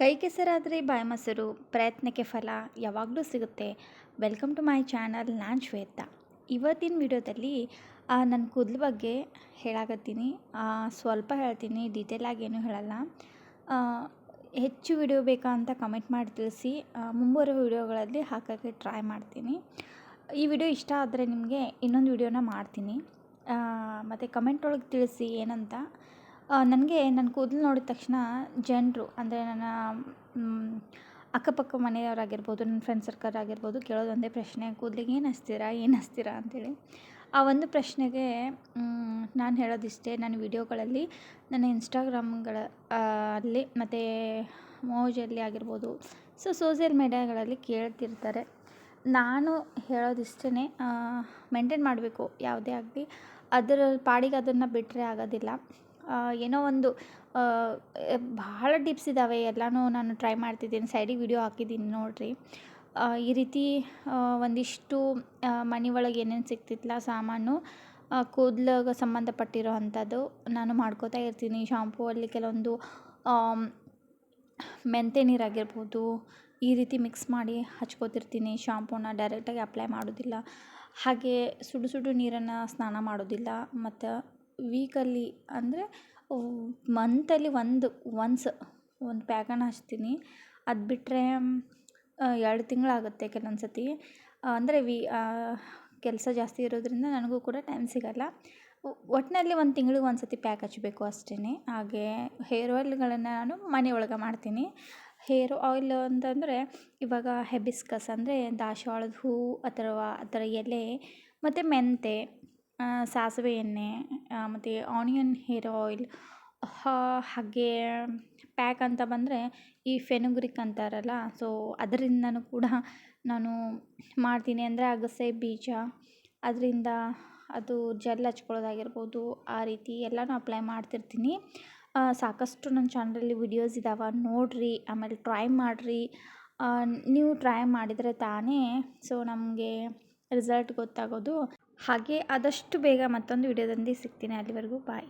ಕೈ ಕೆಸರಾದರೆ ಬಾಯಿ ಪ್ರಯತ್ನಕ್ಕೆ ಫಲ ಯಾವಾಗಲೂ ಸಿಗುತ್ತೆ. ವೆಲ್ಕಮ್ ಟು ಮೈ ಚಾನಲ್, ನಾನು ಶ್ವೇತಾ. ಇವತ್ತಿನ ವಿಡಿಯೋದಲ್ಲಿ ನನ್ನ ಕೂದಲು ಬಗ್ಗೆ ಹೇಳಾಕತ್ತೀನಿ. ಸ್ವಲ್ಪ ಹೇಳ್ತೀನಿ ಡೀಟೇಲಾಗಿ ಏನೂ ಹೇಳಲ್ಲ. ಹೆಚ್ಚು ವಿಡಿಯೋ ಬೇಕಾ ಅಂತ ಕಮೆಂಟ್ ಮಾಡಿ ತಿಳಿಸಿ ಮುಂಬರುವ ವಿಡಿಯೋಗಳಲ್ಲಿ ಹಾಕೋಕ್ಕೆ ಟ್ರೈ ಮಾಡ್ತೀನಿ. ಈ ವಿಡಿಯೋ ಇಷ್ಟ ಆದರೆ ನಿಮಗೆ ಇನ್ನೊಂದು ವಿಡಿಯೋನ ಮಾಡ್ತೀನಿ. ಮತ್ತು ಕಮೆಂಟ್ ಒಳಗೆ ತಿಳಿಸಿ ಏನಂತ. ನನಗೆ ನನ್ನ ಕೂದಲು ನೋಡಿದ ತಕ್ಷಣ ಜನರು, ಅಂದರೆ ನನ್ನ ಅಕ್ಕಪಕ್ಕ ಮನೆಯವರಾಗಿರ್ಬೋದು ನನ್ನ ಫ್ರೆಂಡ್ ಸರ್ಕಲ್ ಆಗಿರ್ಬೋದು ಕೇಳೋದು ಒಂದೇ ಪ್ರಶ್ನೆ, ಕೂದಲಿಗೆ ಏನು ಹಚ್ತೀರಾ ಏನು ಹಚ್ತೀರಾ ಅಂತೇಳಿ. ಆ ಒಂದು ಪ್ರಶ್ನೆಗೆ ನಾನು ಹೇಳೋದಿಷ್ಟೇ ನನ್ನ ವಿಡಿಯೋಗಳಲ್ಲಿ, ನನ್ನ ಇನ್ಸ್ಟಾಗ್ರಾಮ್ಗಳ ಅಲ್ಲಿ ಮತ್ತು ಮೋಜಲ್ಲಿ ಆಗಿರ್ಬೋದು, ಸೊ ಸೋಷಿಯಲ್ ಮೀಡಿಯಾಗಳಲ್ಲಿ ಕೇಳ್ತಿರ್ತಾರೆ. ನಾನು ಹೇಳೋದಿಷ್ಟೇ ಮೇಂಟೈನ್ ಮಾಡಬೇಕು, ಯಾವುದೇ ಆಗಲಿ. ಅದರ ಪಾಡಿಗೆ ಅದನ್ನು ಬಿಟ್ಟರೆ ಆಗೋದಿಲ್ಲ. ಏನೋ ಒಂದು ಭಾಳ ಟಿಪ್ಸ್ ಇದ್ದಾವೆ ಎಲ್ಲನೂ ನಾನು ಟ್ರೈ ಮಾಡ್ತಿದ್ದೀನಿ, ಸೈಡಿಗೆ ವಿಡಿಯೋ ಹಾಕಿದ್ದೀನಿ ನೋಡಿರಿ. ಈ ರೀತಿ ಒಂದಿಷ್ಟು ಮನೆ ಒಳಗೆ ಏನೇನು ಸಿಗ್ತಿತ್ತಲ್ಲ ಸಾಮಾನು ಕೂದಲಿಗೆ ಸಂಬಂಧಪಟ್ಟಿರೋ ಅಂಥದ್ದು ನಾನು ಮಾಡ್ಕೋತಾ ಇರ್ತೀನಿ. ಶಾಂಪೂ ಅಲ್ಲಿ ಕೆಲವೊಂದು ಮೆಂತೆ ನೀರಾಗಿರ್ಬೋದು ಈ ರೀತಿ ಮಿಕ್ಸ್ ಮಾಡಿ ಹಚ್ಕೋತಿರ್ತೀನಿ. ಶಾಂಪೂನ ಡೈರೆಕ್ಟಾಗಿ ಅಪ್ಲೈ ಮಾಡೋದಿಲ್ಲ. ಹಾಗೆ ಸುಡು ಸುಡು ನೀರನ್ನು ಸ್ನಾನ ಮಾಡೋದಿಲ್ಲ, ಮತ್ತು ವೀಕಲ್ಲಿ ಅಂದರೆ ಮಂತಲ್ಲಿ ಒಂದು ಒನ್ಸ್ ಒಂದು ಪ್ಯಾಕನ್ನು ಹಚ್ತೀನಿ. ಅದು ಬಿಟ್ಟರೆ ಎರಡು ತಿಂಗಳಾಗುತ್ತೆ ಕೆಲವೊಂದು ಸತಿ ಅಂದರೆ ವಿ ಕೆಲಸ ಜಾಸ್ತಿ ಇರೋದ್ರಿಂದ ನನಗೂ ಕೂಡ ಟೈಮ್ ಸಿಗಲ್ಲ. ಒಟ್ಟಿನಲ್ಲಿ ಒಂದು ತಿಂಗಳಿಗೆ ಒಂದು ಸತಿ ಪ್ಯಾಕ್ ಹಚ್ಚಬೇಕು ಅಷ್ಟೇ ಹಾಗೆ ಹೇರ್ ಆಯಿಲ್ಗಳನ್ನು ನಾನು ಮನೆ ಒಳಗೆ ಮಾಡ್ತೀನಿ. ಹೇರ್ ಆಯಿಲ್ ಅಂತಂದರೆ ಇವಾಗ ಹೆಬಿಸ್ಕಸ್ ಅಂದರೆ ದಾಸವಾಳದ ಹೂವು ಅಥವಾ ಅದರ ಎಲೆ ಮತ್ತು ಮೆಂತೆ ಆ, ಸಾಸಿವೆ ಎಣ್ಣೆ ಮತ್ತು ಆನಿಯನ್ ಹೇರ್ ಆಯಿಲ್ ಹಾಗೆ ಪ್ಯಾಕ್ ಅಂತ ಬಂದರೆ ಈ ಫೆನುಗ್ರಿಕ್ ಅಂತಾರಲ್ಲ ಸೊ ಅದರಿಂದನೂ ಕೂಡ ನಾನು ಮಾಡ್ತೀನಿ. ಅಂದರೆ ಅಗಸೆ, ಬೀಜ, ಅದರಿಂದ ಅದು ಜೆಲ್ ಹಚ್ಕೊಳ್ಳೋದಾಗಿರ್ಬೋದು, ಆ ರೀತಿ ಎಲ್ಲನೂ ಅಪ್ಲೈ ಮಾಡ್ತಿರ್ತೀನಿ. ಸಾಕಷ್ಟು ನನ್ನ ಚಾನಲಲ್ಲಿ ವಿಡಿಯೋಸ್ ಇದ್ದಾವೆ ನೋಡಿರಿ, ಆಮೇಲೆ ಟ್ರೈ ಮಾಡಿರಿ. ನೀವು ಟ್ರೈ ಮಾಡಿದರೆ ತಾನೇ ಸೊ ನಮಗೆ ರಿಸಲ್ಟ್ ಗೊತ್ತಾಗೋದು. ಹಾಗೆ ಆದಷ್ಟು ಬೇಗ ಮತ್ತೊಂದು ವಿಡಿಯೋದಲ್ಲಿ ಸಿಗ್ತೀನಿ. ಅಲ್ಲಿವರೆಗೂ ಬಾಯ್.